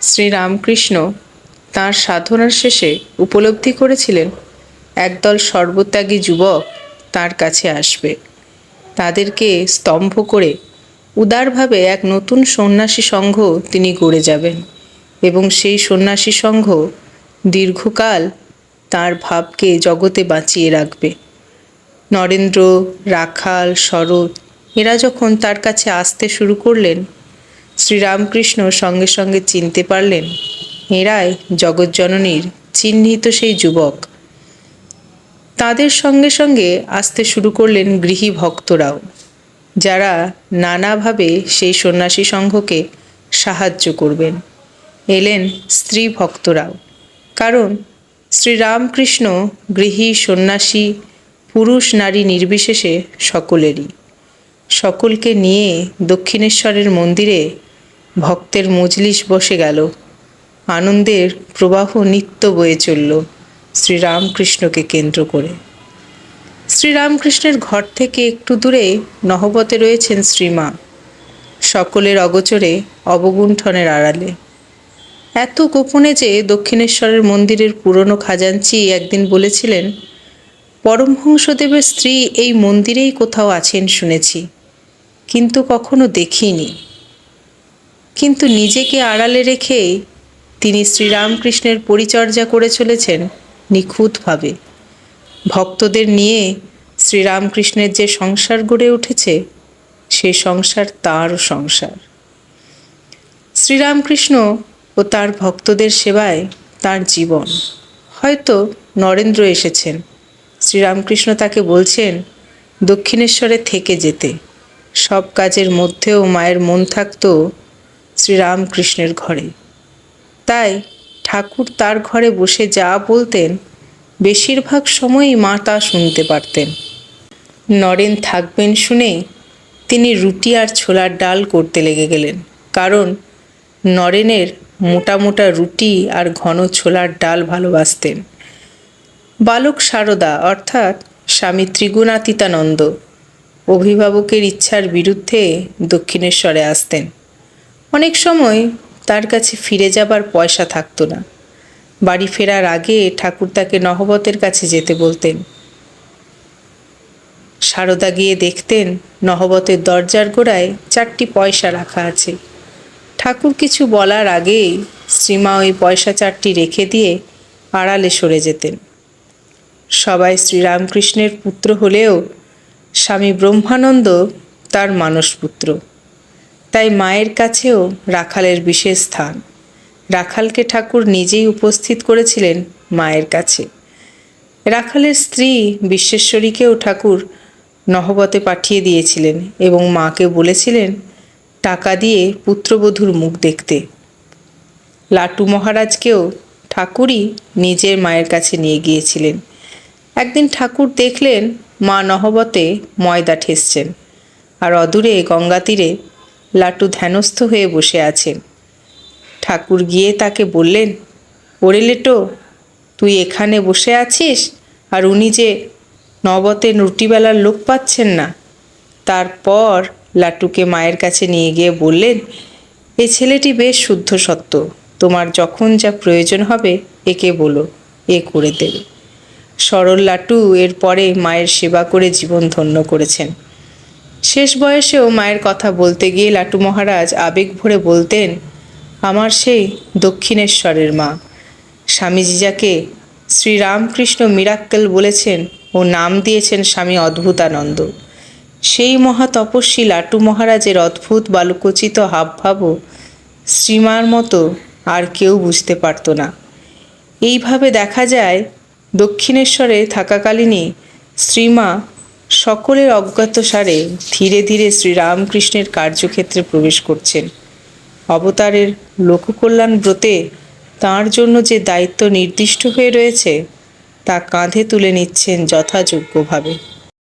শ্রীরামকৃষ্ণ তাঁর সাধনার শেষে উপলব্ধি করেছিলেন, একদল সর্বত্যাগী যুবক তার কাছে আসবে। তাদেরকে স্তম্ভ করে উদারভাবে এক নতুন সন্ন্যাসী সংঘ তিনি গড়ে যাবেন এবং সেই সন্ন্যাসী সংঘ দীর্ঘকাল তার ভাবকে জগতে বাঁচিয়ে রাখবে। নরেন্দ্র, রাখাল, শরৎ এরা যখন তার কাছে আসতে শুরু করলেন শ্রীরামকৃষ্ণ সঙ্গে সঙ্গে চিনতে পারলেন এরাই জগজ্জননীর চিহ্নিত সেই যুবক। তাদের সঙ্গে সঙ্গে আসতে শুরু করলেন গৃহী ভক্তরাও, যারা নানাভাবে সেই সন্ন্যাসী সংঘকে সাহায্য করবেন। এলেন স্ত্রী ভক্তরাও, কারণ শ্রীরামকৃষ্ণ গৃহী সন্ন্যাসী, পুরুষ নারী নির্বিশেষে সকলেরই। সকলকে নিয়ে দক্ষিণেশ্বরের মন্দিরে ভক্তের মজলিস বসে গেল। আনন্দের প্রবাহ নিত্য বয়ে চলল শ্রীরামকৃষ্ণকে কেন্দ্র করে। শ্রীরামকৃষ্ণের ঘর থেকে একটু দূরে নহবতে রয়েছেন শ্রীমা। সকলের অগোচরে অবগুণ্ঠনের আড়ালে। এত গোপনে যে দক্ষিণেশ্বরের মন্দিরের পুরনো খাজাঞ্চি একদিন বলেছিলেন, পরমহংসদেবের স্ত্রী এই মন্দিরেই কোথাও আছেন শুনেছি, কিন্তু কখনো দেখিনি। কিন্তু নিজেকে আড়ালে রেখে তিনি শ্রীরামকৃষ্ণের পরিচর্যা করে চলেছেন নিখুঁতভাবে। ভক্তদের নিয়ে শ্রীরামকৃষ্ণের যে সংসার গড়ে উঠেছে, সে সংসার তাঁরও সংসার। শ্রীরামকৃষ্ণ ও তার ভক্তদের সেবায় তার জীবন। হয়তো নরেন্দ্র এসেছেন। শ্রীরামকৃষ্ণ তাকে বলছেন, দক্ষিণেশ্বরে থেকে যেতে। সব কাজের মধ্যেও মায়ের মন থাকত শ্রীরামকৃষ্ণের ঘরে। তাই ঠাকুর তার ঘরে বসে যা বলতেন, বেশিরভাগ সময়ই মা তা শুনতে পারতেন। নরেন থাকবেন শুনে তিনি রুটি আর ছোলার ডাল করতে লেগে গেলেন, কারণ নরেনের মোটা মোটা রুটি আর ঘন ছোলার ডাল ভালোবাসতেন। বালক সারদা অর্থাৎ স্বামী ত্রিগুণাতীতানন্দ অভিভাবকের ইচ্ছার বিরুদ্ধে দক্ষিণেশ্বরে আসতেন। অনেক সময় তার কাছে ফিরে যাবার পয়সা থাকতো না। বাড়ি ফেরার আগে ঠাকুর তাকে নহবতের কাছে যেতে বলতেন। সারদা গিয়ে দেখতেন নহবতের দরজার গোড়ায় চারটি পয়সা রাখা আছে। ঠাকুর কিছু বলার আগেই শ্রীমা ওই পয়সা চারটি রেখে দিয়ে আড়ালে সরে যেতেন। সবাই শ্রীরামকৃষ্ণের পুত্র হলেও স্বামী ব্রহ্মানন্দ তার মানসপুত্র। তাই মায়ের কাছেও রাখালের বিশেষ স্থান। রাখালকে ঠাকুর নিজেই উপস্থিত করেছিলেন মায়ের কাছে। রাখালের স্ত্রী বিশ্বেশ্বরীকেও ঠাকুর নহবতে পাঠিয়ে দিয়েছিলেন এবং মাকে বলেছিলেন, টাকা দিয়ে পুত্রবধূর মুখ দেখতে। লাটু মহারাজকেও ঠাকুরই নিজের মায়ের কাছে নিয়ে গিয়েছিলেন। একদিন ঠাকুর দেখলেন মা নহবতে ময়দা ঠেসছেন, আর অদূরে গঙ্গা তীরে লাটু ধ্যানস্থ হয়ে বসে আছেন ঠাকুর গিয়ে তাকে বললেন, ওরে লেটো, তুই এখানে বসে আছিস? আর উনি যে নবতে রুটিবেলার লোক পাচ্ছেন না। তারপর লাটুকে মায়ের কাছে নিয়ে গিয়ে বললেন এই ছেলেটি বেশ শুদ্ধ সত্য। তোমার যখন যা প্রয়োজন হবে, একে বলো, এ করে দেবে। সরল লাটু এরপরে মায়ের সেবা করে জীবন ধন্য করেছেন। শেষ বয়সেও মায়ের কথা বলতে গিয়ে লাটু মহারাজ আবেগ ভরে বলতেন, আমার সেই দক্ষিণেশ্বরের মা। স্বামীজি যাকে শ্রীরামকৃষ্ণ মিরাক্কেল বলেছেন ও নাম দিয়েছেন স্বামী অদ্ভুতানন্দ। সেই মহা তপস্বী লাটু মহারাজের অদ্ভুত বালুকোচিত হাবভাবও শ্রীমার মতো আর কেউ বুঝতে পারত না। এইভাবে দেখা যায় দক্ষিণেশ্বরে থাকাকালীনই শ্রীমা সকলের অজ্ঞাতসারে ধীরে ধীরে শ্রীরামকৃষ্ণের কার্যক্ষেত্রে প্রবেশ করছেন। অবতারের লোককল্যাণ ব্রতে তাঁর জন্য যে দায়িত্ব নির্দিষ্ট হয়ে রয়েছে, তা কাঁধে তুলে নিচ্ছেন যথাযোগ্যভাবে।